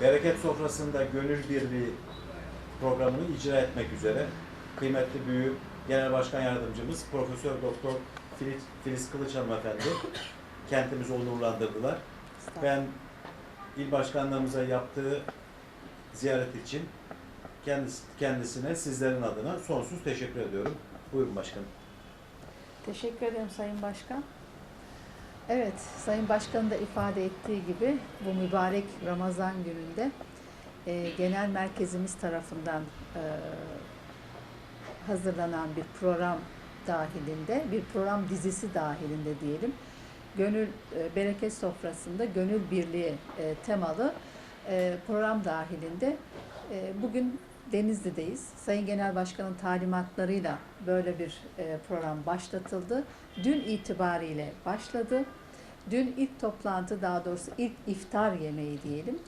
Bereket Sofrası'nda Gönül Birliği programını icra etmek üzere kıymetli büyük Genel Başkan Yardımcımız Profesör Doktor Filiz, Filiz Kılıç Hanımefendi kentimizi onurlandırdılar. Ben il başkanlığımıza yaptığı ziyaret için kendisi, kendisine sizlerin adına sonsuz teşekkür ediyorum. Buyurun başkanım. Teşekkür ederim Sayın Başkan. Evet, Sayın Başkan'ın da ifade ettiği gibi bu mübarek Ramazan gününde e, genel merkezimiz tarafından e, hazırlanan bir program dahilinde, bir program dizisi dahilinde diyelim. Gönül e, Bereket Sofrası'nda Gönül Birliği e, temalı e, program dahilinde e, bugün Denizli'deyiz. Sayın Genel Başkan'ın talimatlarıyla böyle bir e, program başlatıldı. Dün itibariyle başladı. Dün ilk toplantı, daha doğrusu ilk iftar yemeği diyelim,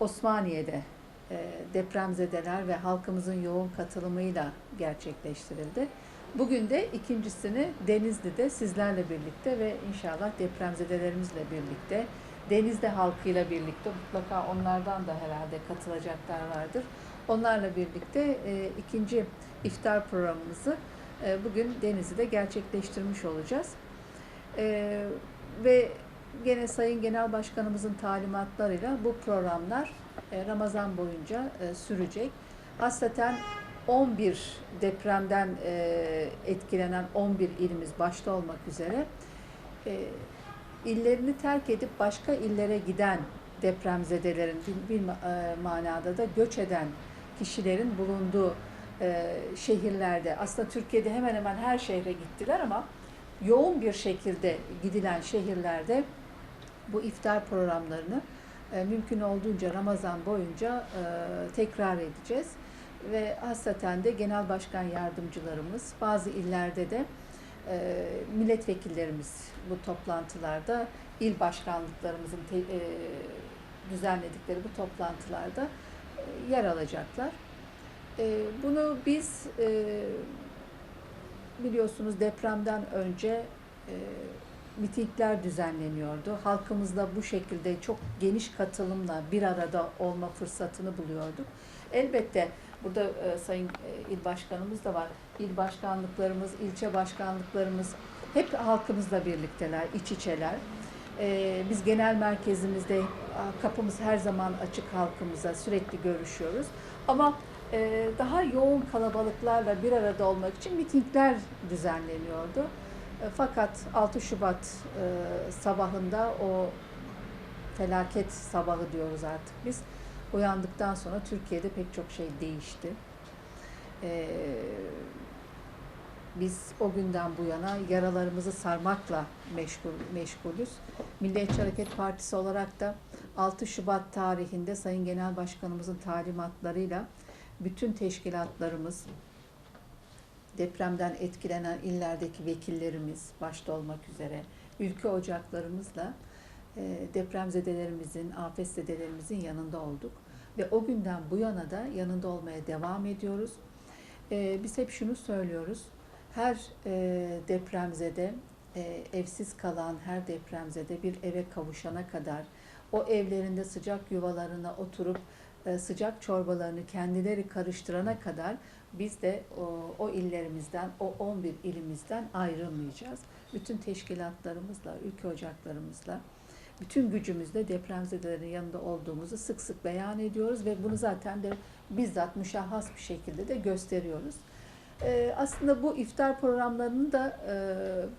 Osmaniye'de e, depremzedeler ve halkımızın yoğun katılımıyla gerçekleştirildi. Bugün de ikincisini Denizli'de sizlerle birlikte ve inşallah depremzedelerimizle birlikte, Denizli halkıyla birlikte mutlaka onlardan da herhalde katılacaklar vardır. Onlarla birlikte e, ikinci iftar programımızı e, bugün Denizli'de gerçekleştirmiş olacağız. E, ve gene Sayın Genel Başkanımızın talimatlarıyla bu programlar e, Ramazan boyunca e, sürecek. Hasreten 11 depremden e, etkilenen 11 ilimiz başta olmak üzere illerini terk edip başka illere giden depremzedelerin bir, bir ma- manada da göç eden kişilerin bulunduğu şehirlerde aslında Türkiye'de hemen hemen her şehre gittiler ama yoğun bir şekilde gidilen şehirlerde bu iftar programlarını e, mümkün olduğunca Ramazan boyunca e, tekrar edeceğiz ve hasreten de genel başkan yardımcılarımız bazı illerde de e, milletvekillerimiz bu toplantılarda il başkanlıklarımızın düzenledikleri bu toplantılarda e, yer alacaklar. Bunu biz biliyorsunuz depremden önce e, mitingler düzenleniyordu. Halkımızla bu şekilde çok geniş katılımla bir arada olma fırsatını buluyorduk. Elbette burada e, Sayın e, İl Başkanımız da var. İl başkanlıklarımız, ilçe başkanlıklarımız hep halkımızla birlikteler, iç içeler. E, biz genel merkezimizde kapımız her zaman açık halkımıza sürekli görüşüyoruz. Ama e, daha yoğun kalabalıklarla bir arada olmak için mitingler düzenleniyordu. E, Fakat 6 Şubat e, sabahında o felaket sabahı diyoruz artık biz. Uyandıktan sonra Türkiye'de pek çok şey değişti. E, Biz o günden bu yana yaralarımızı sarmakla meşgul, meşgulüz. Milliyetçi Hareket Partisi olarak da 6 Şubat tarihinde Sayın Genel Başkanımızın talimatlarıyla bütün teşkilatlarımız, depremden etkilenen illerdeki vekillerimiz başta olmak üzere ülke ocaklarımızla e, depremzedelerimizin, afetzedelerimizin yanında olduk. Ve o günden bu yana da yanında olmaya devam ediyoruz. E, biz hep şunu söylüyoruz. Her e, depremzede, evsiz kalan her depremzede bir eve kavuşana kadar o evlerinde sıcak yuvalarına oturup sıcak çorbalarını kendileri karıştırana kadar biz de o, o illerimizden, o 11 ilimizden ayrılmayacağız. Bütün teşkilatlarımızla, ülke ocaklarımızla, bütün gücümüzle depremzedelerin yanında olduğumuzu sık sık beyan ediyoruz ve bunu zaten de bizzat müşahhas bir şekilde de gösteriyoruz. Ee, aslında bu iftar programlarını da e,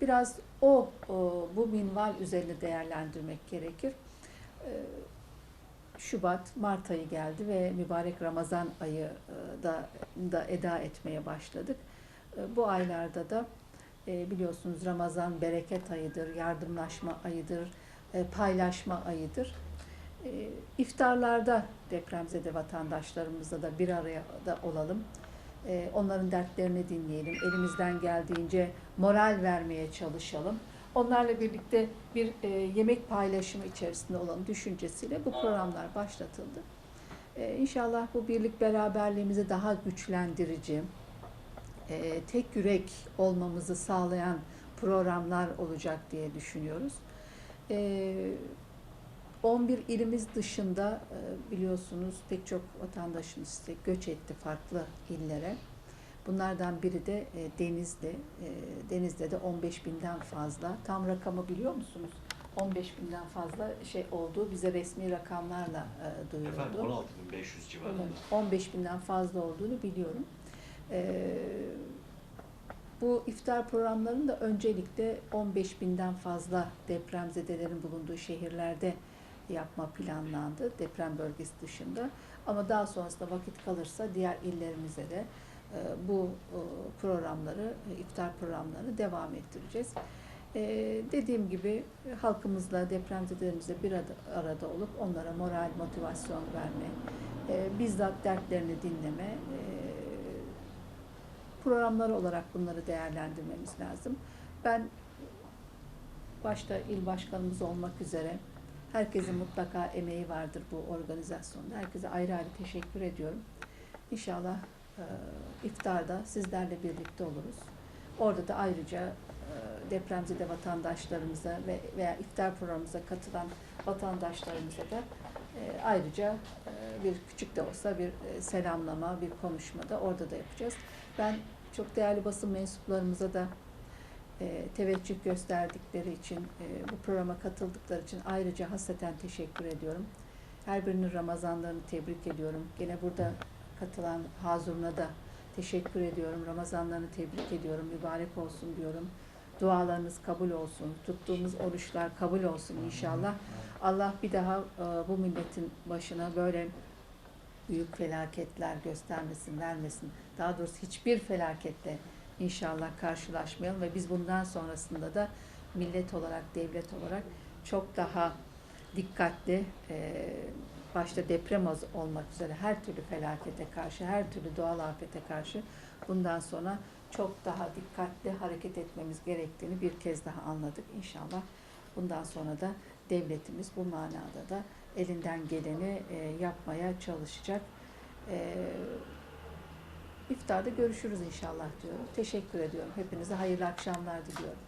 biraz o, o bu minval üzerine değerlendirmek gerekir. Ee, Şubat, Mart ayı geldi ve mübarek Ramazan ayı e, da, da eda etmeye başladık. E, Bu aylarda da e, biliyorsunuz Ramazan bereket ayıdır, yardımlaşma ayıdır, paylaşma ayıdır. İftarlarda depremzede vatandaşlarımızla da bir araya da olalım. Onların dertlerini dinleyelim. Elimizden geldiğince moral vermeye çalışalım. Onlarla birlikte bir e, yemek paylaşımı içerisinde olan düşüncesiyle bu programlar başlatıldı. E, inşallah bu birlik beraberliğimizi daha güçlendirici, e, tek yürek olmamızı sağlayan programlar olacak diye düşünüyoruz. E, 11 ilimiz dışında e, biliyorsunuz pek çok vatandaşımız işte göç etti farklı illere. Bunlardan biri de e, Denizli. E, Denizli'de de 15 binden fazla. Tam rakamı biliyor musunuz? 15 binden fazla şey olduğu bize resmi rakamlarla e, duyuruldu. Efendim 16.500 civarında. Evet, 15 binden fazla olduğunu biliyorum. Ee, bu iftar programlarının da öncelikle 15 binden fazla depremzedelerin bulunduğu şehirlerde yapma planlandı deprem bölgesi dışında. Ama daha sonrasında vakit kalırsa diğer illerimize de e, bu e, programları, e, iftar programlarını devam ettireceğiz. Dediğim gibi e, halkımızla, depremzedelerimizle bir arada, olup onlara moral, motivasyon verme, e, bizzat dertlerini dinleme e, programları olarak bunları değerlendirmemiz lazım. Ben başta il başkanımız olmak üzere herkesin mutlaka emeği vardır bu organizasyonda. Herkese ayrı ayrı teşekkür ediyorum. İnşallah e, iftarda sizlerle birlikte oluruz. Orada da ayrıca e, depremzede vatandaşlarımıza ve veya iftar programımıza katılan vatandaşlarımıza da e, ayrıca e, bir küçük de olsa bir selamlama, bir konuşma da orada da yapacağız. Ben çok değerli basın mensuplarımıza da teveccüh gösterdikleri için, bu programa katıldıkları için ayrıca hasreten teşekkür ediyorum. Her birinin Ramazanlarını tebrik ediyorum. Gene burada katılan Hazur'una da teşekkür ediyorum. Ramazanlarını tebrik ediyorum. Mübarek olsun diyorum. Dualarınız kabul olsun. Tuttuğumuz oruçlar kabul olsun inşallah. Allah bir daha e, bu milletin başına böyle büyük felaketler göstermesin, vermesin. Daha doğrusu hiçbir felaketle inşallah karşılaşmayalım ve biz bundan sonrasında da millet olarak, devlet olarak çok daha dikkatli, e, başta deprem olmak üzere her türlü felakete karşı, her türlü doğal afete karşı bundan sonra çok daha dikkatli hareket etmemiz gerektiğini bir kez daha anladık. İnşallah bundan sonra da devletimiz bu manada da elinden geleni e, yapmaya çalışacak. E, iftarda görüşürüz inşallah diyorum. Teşekkür ediyorum. Hepinize hayırlı akşamlar diliyorum.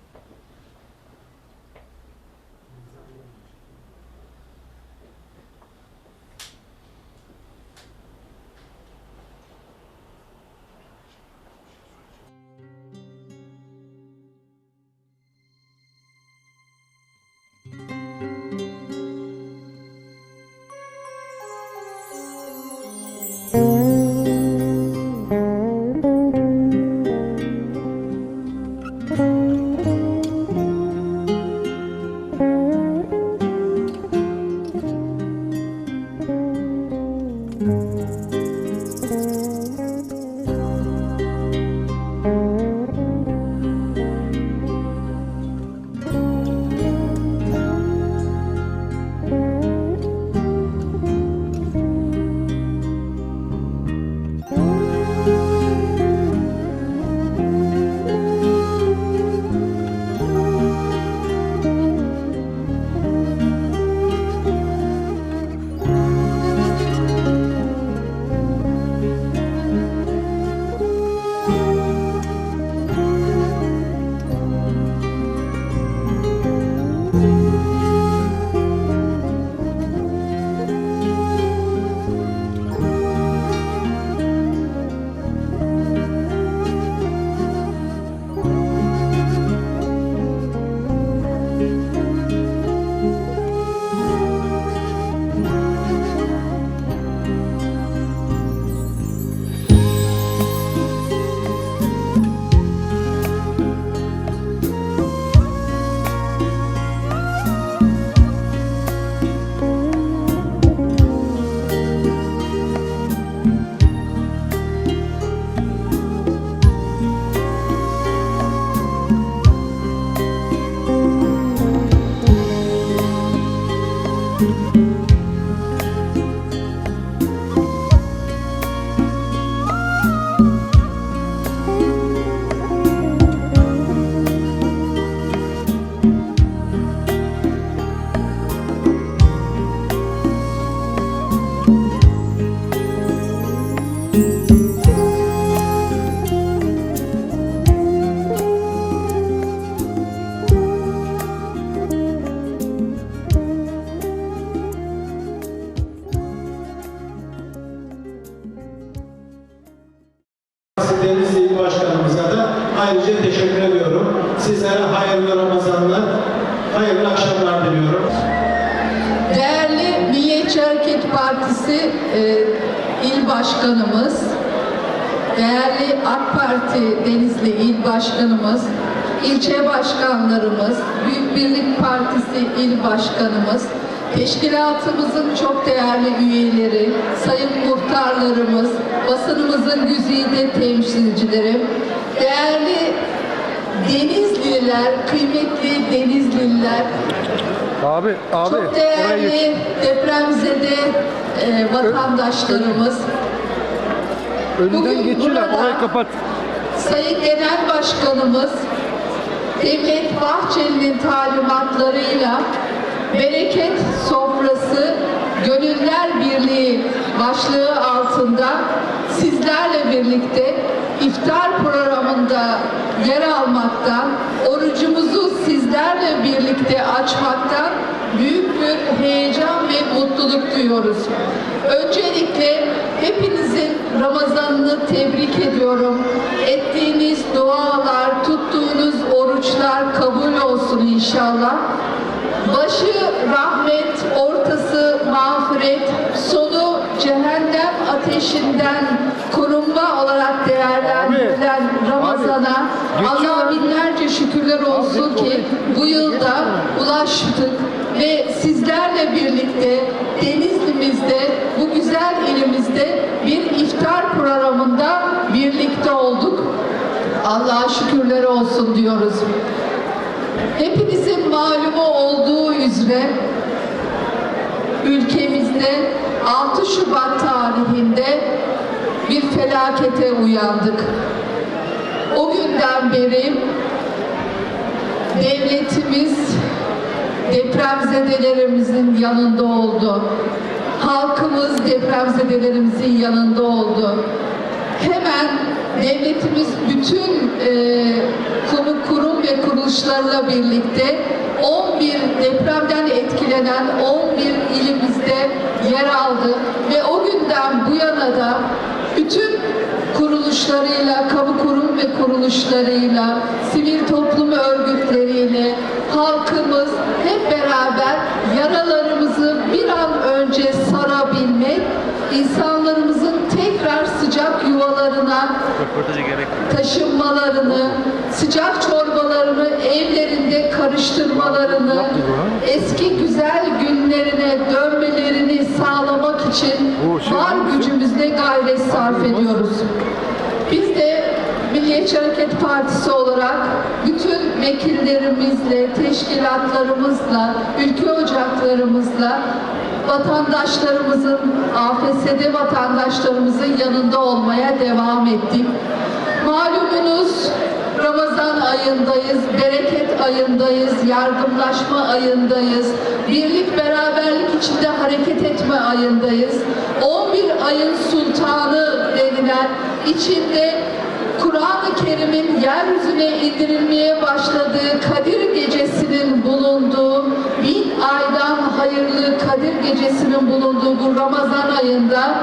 Başkanımız, teşkilatımızın çok değerli üyeleri, sayın muhtarlarımız, basınımızın güzide temsilcileri, değerli Denizliler, kıymetli Denizliler, Abi, abi çok değerli depremzede e, vatandaşlarımız, Önünden bugün geçiyorlar. Orayı kapat. Sayın Genel Başkanımız Devlet Bahçeli'nin talimatlarıyla Bereket Sofrası Gönüller Birliği başlığı altında sizlerle birlikte iftar programında yer almaktan, orucumuzu sizlerle birlikte açmaktan büyük bir heyecan ve mutluluk duyuyoruz. Öncelikle hepinizin Ramazanını tebrik ediyorum. Ettiğiniz dualar, tuttuğunuz oruçlar kabul olsun inşallah. Başı rahmet, ortası mağfiret, sonu cehennem ateşinden korunma olarak değerlendirilen Ramazan'a abi, Allah geçiyorlar. binlerce şükürler olsun ki bu yılda ulaştık ve sizlerle birlikte Denizli'mizde, bu güzel ilimizde bir iftar programında birlikte olduk. Allah'a şükürler olsun diyoruz. Hepinizin malumu olduğu üzere ülkemizde 6 Şubat tarihinde bir felakete uyandık. O günden beri devletimiz depremzedelerimizin yanında oldu. Halkımız depremzedelerimizin yanında oldu. Hemen devletimiz bütün e, konu ve kuruluşlarla birlikte 11 depremden etkilenen 11 ilimizde yer aldı. Ve o günden bu yana da bütün kuruluşlarıyla, kamu kurum ve kuruluşlarıyla, sivil toplum örgütleriyle halkımız hep beraber yaralarımızı bir an önce sarabilmek, sıcak yuvalarına taşınmalarını, sıcak çorbalarını evlerinde karıştırmalarını, eski güzel günlerine dönmelerini sağlamak için şey var gücümüzle gayret sarf ediyoruz. Biz de Milliyetçi Hareket Partisi olarak bütün vekillerimizle, teşkilatlarımızla, ülke ocaklarımızla vatandaşlarımızın, AFS'de vatandaşlarımızın yanında olmaya devam ettik. Malumunuz Ramazan ayındayız, bereket ayındayız, yardımlaşma ayındayız, birlik beraberlik içinde hareket etme ayındayız. 11 ayın sultanı denilen içinde Kur'an-ı Kerim'in yeryüzüne indirilmeye başladığı Kadir Gecesi'nin bulunduğu, hayırlı Kadir Gecesi'nin bulunduğu bu Ramazan ayında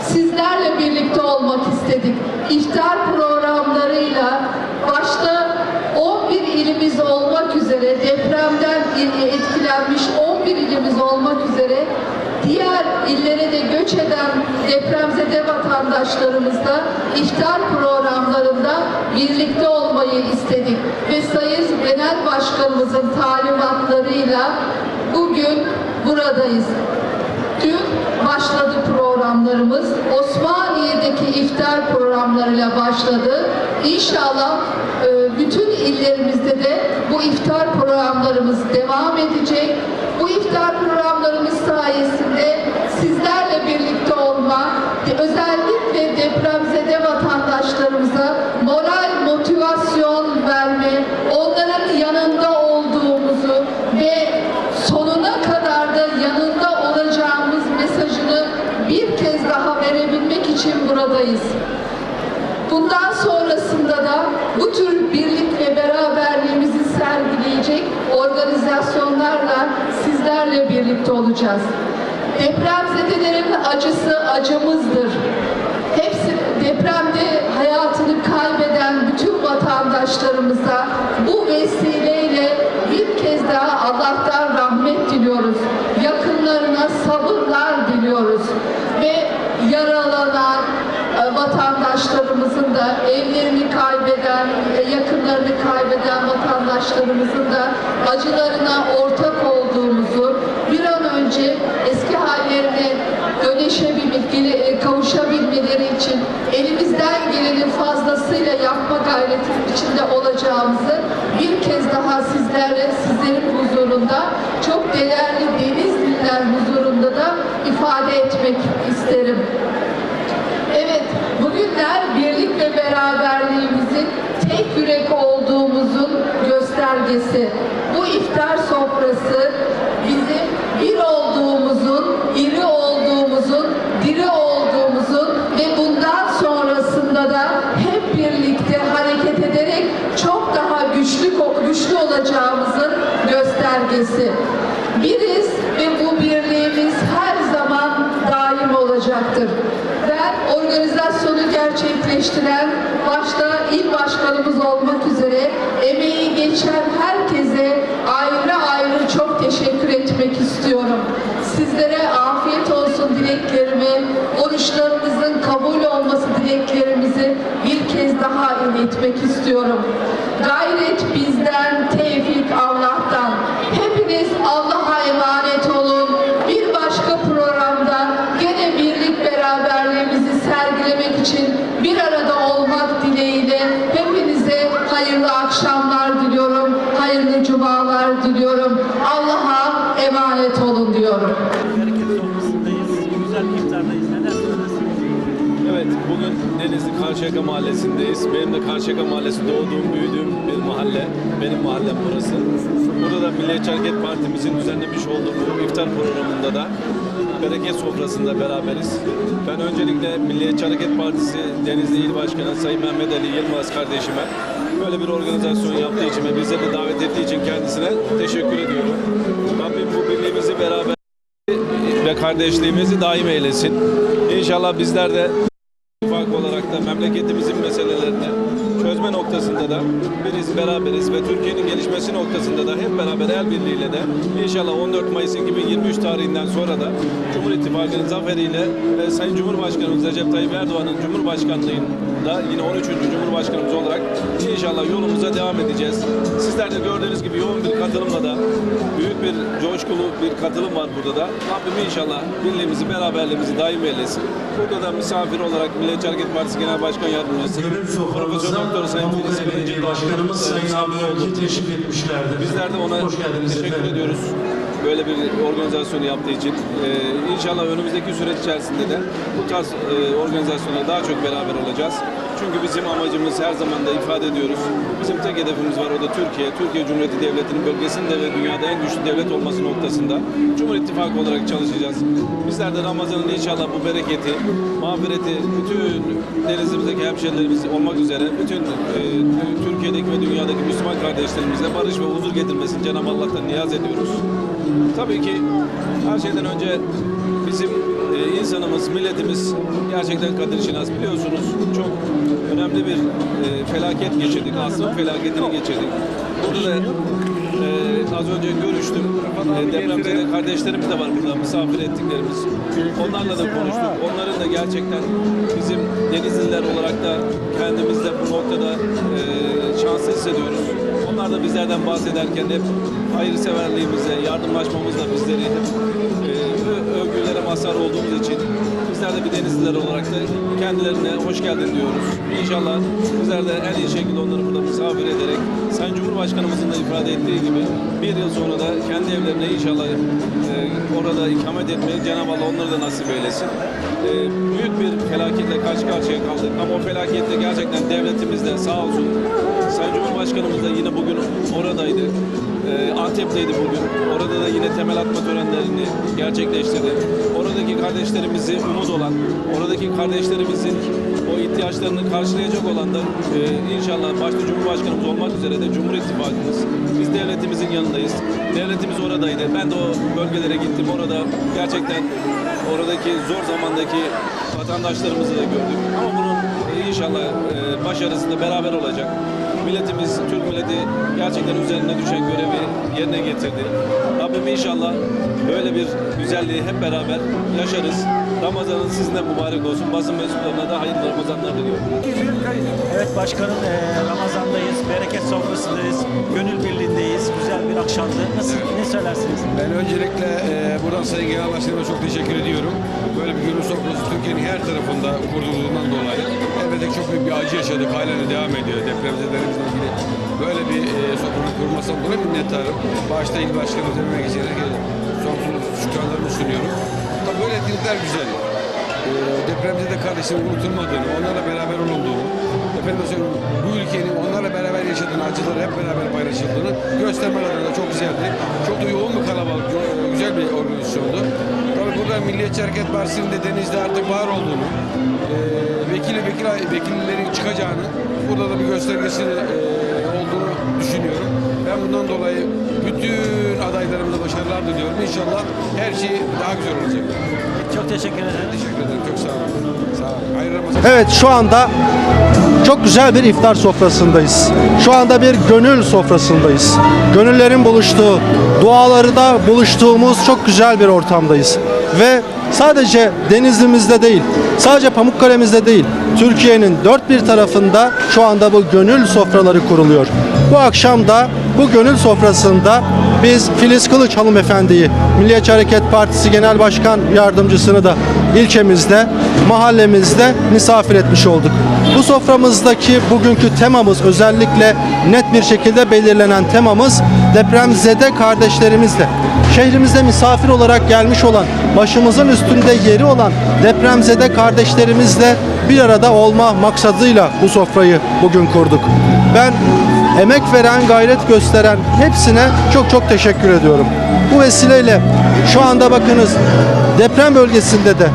sizlerle birlikte olmak istedik. İftar programlarıyla başta 11 ilimiz olmak üzere depremden etkilenmiş 11 ilimiz olmak üzere diğer illere de göç eden depremzede vatandaşlarımızla iftar programlarında birlikte olmayı istedik ve Sayın Genel Başkanımızın talimatlarıyla bugün buradayız. Dün başladı programlarımız. Osmaniye'deki iftar programlarıyla başladı. İnşallah e, bütün illerimizde de bu iftar programlarımız devam edecek. Bu iftar programlarımız sayesinde sizlerle birlikte olma, özellikle depremzede vatandaşlarımıza onlarla birlikte olacağız. Depremzedelerin acısı acımızdır. Hepsi depremde hayatını kaybeden bütün vatandaşlarımıza bu vesileyle bir kez daha Allah'tan rahmet diliyoruz. Yakınlarına sabırlar diliyoruz. Ve yaralanan e, vatandaşlarımızın da evlerini kaybeden, e, yakınlarını kaybeden vatandaşlarımızın da acılarına ortak olduğumuzu ifade etmek isterim. Evet, bugünler birlik ve beraberliğimizin tek yürek olduğumuzun göstergesi. Bu iftar sofrası bizim bir olduğumuzun, iri olduğumuzun, diri olduğumuzun ve bundan sonrasında da hep birlikte hareket ederek çok daha güçlü güçlü olacağımızın göstergesi. Biriz ve bu birliğimiz her zaman daim olacaktır. Ben organizasyonu gerçekleştiren başta il başkanımız olmak üzere emeği geçen herkese ayrı ayrı çok teşekkür etmek istiyorum. Sizlere afiyet olsun dileklerimi, oruçlarınızın kabul olması dileklerimizi bir kez daha iletmek istiyorum. Karşıyaka Mahallesi'ndeyiz. Benim de Karşıyaka Mahallesi doğduğum, büyüdüğüm bir mahalle. Benim mahallem burası. Burada da Milliyetçi Hareket Partimizin düzenlemiş olduğu iftar programında da bereket sofrasında beraberiz. Ben öncelikle Milliyetçi Hareket Partisi Denizli İl Başkanı Sayın Mehmet Ali Yılmaz kardeşime böyle bir organizasyon yaptığı için ve bize de davet ettiği için kendisine teşekkür ediyorum. Rabbim bu birliğimizi beraber ve kardeşliğimizi daim eylesin. İnşallah bizler de beraber el birliğiyle de. İnşallah 14 Mayıs 2023 tarihinden sonra da Cumhur İttifakı'nın zaferiyle ve Sayın Cumhurbaşkanımız Recep Tayyip Erdoğan'ın Cumhurbaşkanlığında yine 13. Cumhurbaşkanımız olarak inşallah yolumuza devam edeceğiz. Sizler de gördüğünüz gibi yoğun bir katılımla da büyük bir coşkulu bir katılım var burada da. Rabbim inşallah birliğimizi, beraberliğimizi daim eylesin. Burada da misafir olarak Milliyetçi Hareket Partisi Genel Başkan Yardımcısı Profesör Doktor Sayın Filiz Kılıcı Başkanımız Sayın misafir Abi oldu. Ökü teşrif etmişlerdir. Bizler de ona Hoş geldiniz teşekkür efendim. ediyoruz. Böyle bir organizasyonu yaptığı için. Ee, inşallah önümüzdeki süreç içerisinde de bu tarz e, organizasyonlara daha çok beraber olacağız. Çünkü bizim amacımız her zaman da ifade ediyoruz. Bizim tek hedefimiz var o da Türkiye. Türkiye Cumhuriyeti Devleti'nin bölgesinde ve dünyada en güçlü devlet olması noktasında Cumhur İttifakı olarak çalışacağız. Bizler de Ramazan'ın inşallah bu bereketi, mağfireti bütün denizimizdeki hemşehrilerimiz olmak üzere bütün e, Türkiye'deki ve dünyadaki Müslüman kardeşlerimizle barış ve huzur getirmesini Cenab-ı Allah'tan niyaz ediyoruz. Tabii ki her şeyden önce bizim e, insanımız, milletimiz gerçekten kadir şinas. Biliyorsunuz çok önemli bir e, felaket geçirdik. Asrın felaketini geçirdik. Burada da e, az önce görüştüm. E, depremzede kardeşlerimiz de var burada misafir ettiklerimiz. Onlarla da konuştuk. Onların da gerçekten bizim Denizliler olarak da kendimizde bu noktada şanslı hissediyoruz. Onlar da bizlerden bahsederken hep hayırseverliğimize, yardımlaşmamızla bizleri e, övgülere mazhar olduğumuz için bizler de bir denizliler olarak da kendilerine hoş geldin diyoruz. İnşallah bizler de en iyi şekilde onları burada misafir ederek Sayın Cumhurbaşkanımızın da ifade ettiği gibi bir yıl sonra da kendi evlerine inşallah e, orada ikamet etmeyi Cenab-ı Allah onları da nasip eylesin. E, büyük bir felaketle karşı karşıya kaldık ama o felakette gerçekten devletimiz de sağ olsun Sayın Cumhurbaşkanımız da yine bugün oradaydı. Ee, Antep'teydi bugün. Orada da yine temel atma törenlerini gerçekleştirdi. Oradaki kardeşlerimizi umut olan, oradaki kardeşlerimizin o ihtiyaçlarını karşılayacak olan da e, inşallah başta Cumhurbaşkanımız olmak üzere de Cumhur İttifakımız. Biz devletimizin yanındayız. Devletimiz oradaydı. Ben de o bölgelere gittim. Orada gerçekten oradaki zor zamandaki vatandaşlarımızı da gördük. Ama bunun inşallah e, başarısı da beraber olacak. Milletimiz, Türk milleti gerçekten üzerine düşen görevi yerine getirdi. Rabbim inşallah böyle bir güzelliği hep beraber yaşarız. Ramazanın sizinle mübarek olsun. Basın mensuplarına da hayırlı Ramazanlar diliyorum. Evet başkanım eee, Ramazan'dayız, bereket sofrasındayız, Sayın Genel Başkanıma çok teşekkür ediyorum. Böyle bir gönül sofrası Türkiye'nin her tarafında kurduğundan dolayı elbette çok büyük bir acı yaşadık. Halen de devam ediyor depremzedelerimizle ilgili. Böyle bir e, sofranın kurulmasından dolayı minnettarım. Başta il başkanımız emeğe geçen herkese sonsuz şükranlarımı sunuyorum. Tabii böyle etkinlikler güzel. E, depremzede kardeşlerin unutulmadığını, onlarla beraber olunduğunu, efendim bu ülkenin onlarla beraber yaşadığını, acıları hep beraber paylaşıldığını göstermek adına çok güzeldi. Çok da yoğun bir kalabalık, güzel bir organizasyondu. Tabii burada Milliyetçi Hareket Partisi'nin de denizde artık var olduğunu, e, vekili vekil, vekillerin çıkacağını, burada da bir göstergesini e, olduğunu düşünüyorum. Ben bundan dolayı bütün adaylarımıza başarılar diliyorum. İnşallah her şey daha güzel olacak. Çok teşekkür ederim. Teşekkür ederim. Çok sağ olun. Sağ olun. Hayırlı Ramazan. Evet şu anda çok güzel bir iftar sofrasındayız. Şu anda bir gönül sofrasındayız. Gönüllerin buluştuğu, duaları da buluştuğumuz çok güzel bir ortamdayız. Ve sadece denizimizde değil, sadece Pamukkale'mizde değil, Türkiye'nin dört bir tarafında şu anda bu gönül sofraları kuruluyor. Bu akşam da bu gönül sofrasında biz Filiz Kılıç hanımefendiyi, Milliyetçi Hareket Partisi Genel Başkan Yardımcısını da ilçemizde, mahallemizde misafir etmiş olduk. Bu soframızdaki bugünkü temamız özellikle net bir şekilde belirlenen temamız depremzede kardeşlerimizle. Şehrimizde misafir olarak gelmiş olan, başımızın üstünde yeri olan depremzede kardeşlerimizle bir arada olma maksadıyla bu sofrayı bugün kurduk. Ben emek veren, gayret gösteren hepsine çok çok teşekkür ediyorum. Bu vesileyle şu anda bakınız deprem bölgesinde de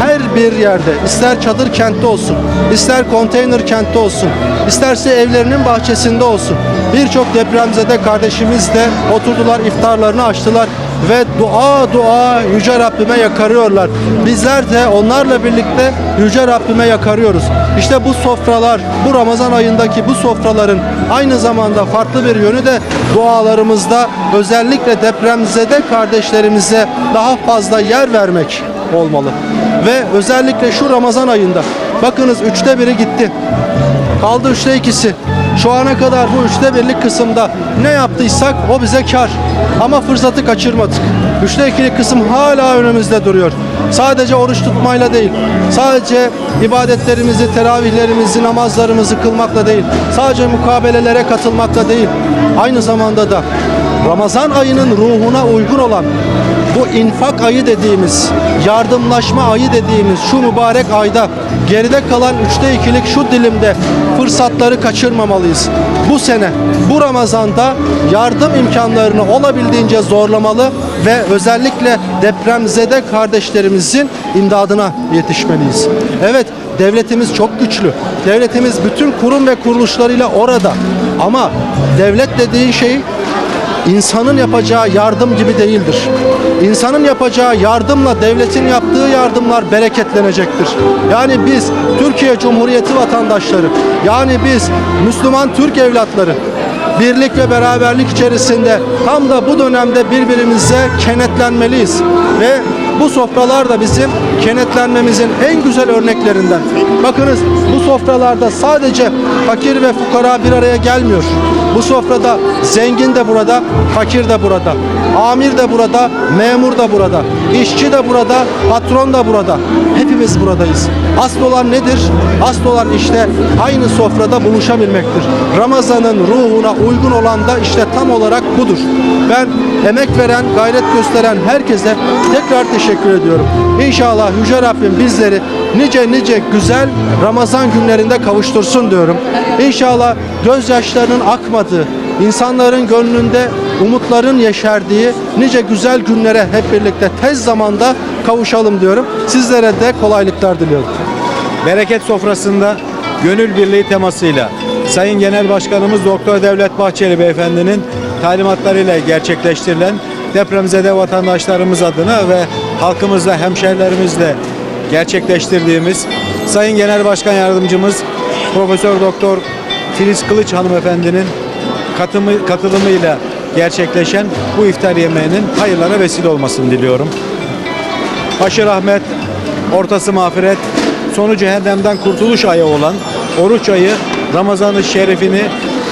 her bir yerde ister çadır kentte olsun, ister konteyner kentte olsun, isterse evlerinin bahçesinde olsun birçok depremzede kardeşimiz de oturdular, iftarlarını açtılar ve dua dua Yüce Rabbime yakarıyorlar. Bizler de onlarla birlikte Yüce Rabbime yakarıyoruz. İşte bu sofralar, bu Ramazan ayındaki bu sofraların aynı zamanda farklı bir yönü de dualarımızda özellikle depremzede kardeşlerimize daha fazla yer vermek olmalı. Ve özellikle şu Ramazan ayında bakınız üçte biri gitti. Kaldı üçte ikisi. Şu ana kadar bu üçte birlik kısımda ne yaptıysak o bize kar. Ama fırsatı kaçırmadık. Üçte ikilik kısım hala önümüzde duruyor. Sadece oruç tutmayla değil, sadece ibadetlerimizi, teravihlerimizi, namazlarımızı kılmakla değil, sadece mukabelelere katılmakla değil, aynı zamanda da Ramazan ayının ruhuna uygun olan bu infak ayı dediğimiz, yardımlaşma ayı dediğimiz şu mübarek ayda geride kalan üçte ikilik şu dilimde fırsatları kaçırmamalıyız. Bu sene, bu Ramazan'da yardım imkanlarını olabildiğince zorlamalı ve özellikle depremzede kardeşlerimizin imdadına yetişmeliyiz. Evet, devletimiz çok güçlü. Devletimiz bütün kurum ve kuruluşlarıyla orada. Ama devlet dediğin şey insanın yapacağı yardım gibi değildir. İnsanın yapacağı yardımla devletin yaptığı yardımlar bereketlenecektir. Yani biz Türkiye Cumhuriyeti vatandaşları, yani biz Müslüman Türk evlatları birlik ve beraberlik içerisinde tam da bu dönemde birbirimize kenetlenmeliyiz ve bu sofralar da bizim kenetlenmemizin en güzel örneklerinden. Bakınız bu sofralarda sadece fakir ve fukara bir araya gelmiyor. Bu sofrada zengin de burada, fakir de burada. Amir de burada, memur da burada. işçi de burada, patron da burada. Hepimiz buradayız. Asıl olan nedir? Asıl olan işte aynı sofrada buluşabilmektir. Ramazan'ın ruhuna uygun olan da işte tam olarak budur. Ben emek veren, gayret gösteren herkese tekrar teşekkür ediyorum. İnşallah Yüce Rabbim bizleri nice nice güzel Ramazan günlerinde kavuştursun diyorum. İnşallah gözyaşlarının akmadığı, insanların gönlünde umutların yeşerdiği nice güzel günlere hep birlikte tez zamanda kavuşalım diyorum. Sizlere de kolaylıklar diliyorum. Bereket sofrasında gönül birliği temasıyla Sayın Genel Başkanımız Doktor Devlet Bahçeli Beyefendinin talimatlarıyla gerçekleştirilen depremzede vatandaşlarımız adına ve halkımızla, hemşehrilerimizle gerçekleştirdiğimiz Sayın Genel Başkan Yardımcımız Profesör Doktor Filiz Kılıç hanımefendinin katımı, katılımıyla gerçekleşen bu iftar yemeğinin hayırlara vesile olmasını diliyorum. Başı rahmet, ortası mağfiret, sonu cehennemden kurtuluş ayı olan oruç ayı Ramazan-ı Şerifini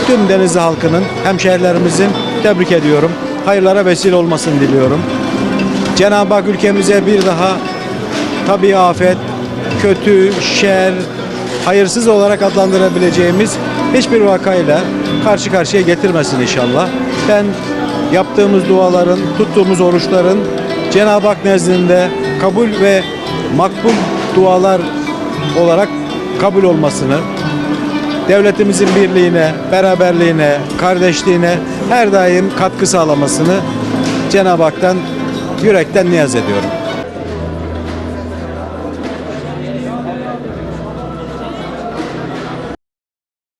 tüm Denizli halkının, hemşehrilerimizin tebrik ediyorum. Hayırlara vesile olmasını diliyorum. Cenab-ı Hak ülkemize bir daha tabi afet, kötü, şer, hayırsız olarak adlandırabileceğimiz hiçbir vakayla karşı karşıya getirmesin inşallah. Ben yaptığımız duaların, tuttuğumuz oruçların Cenab-ı Hak nezdinde kabul ve makbul dualar olarak kabul olmasını, devletimizin birliğine, beraberliğine, kardeşliğine her daim katkı sağlamasını Cenab-ı Hak'tan yürekten niyaz ediyorum.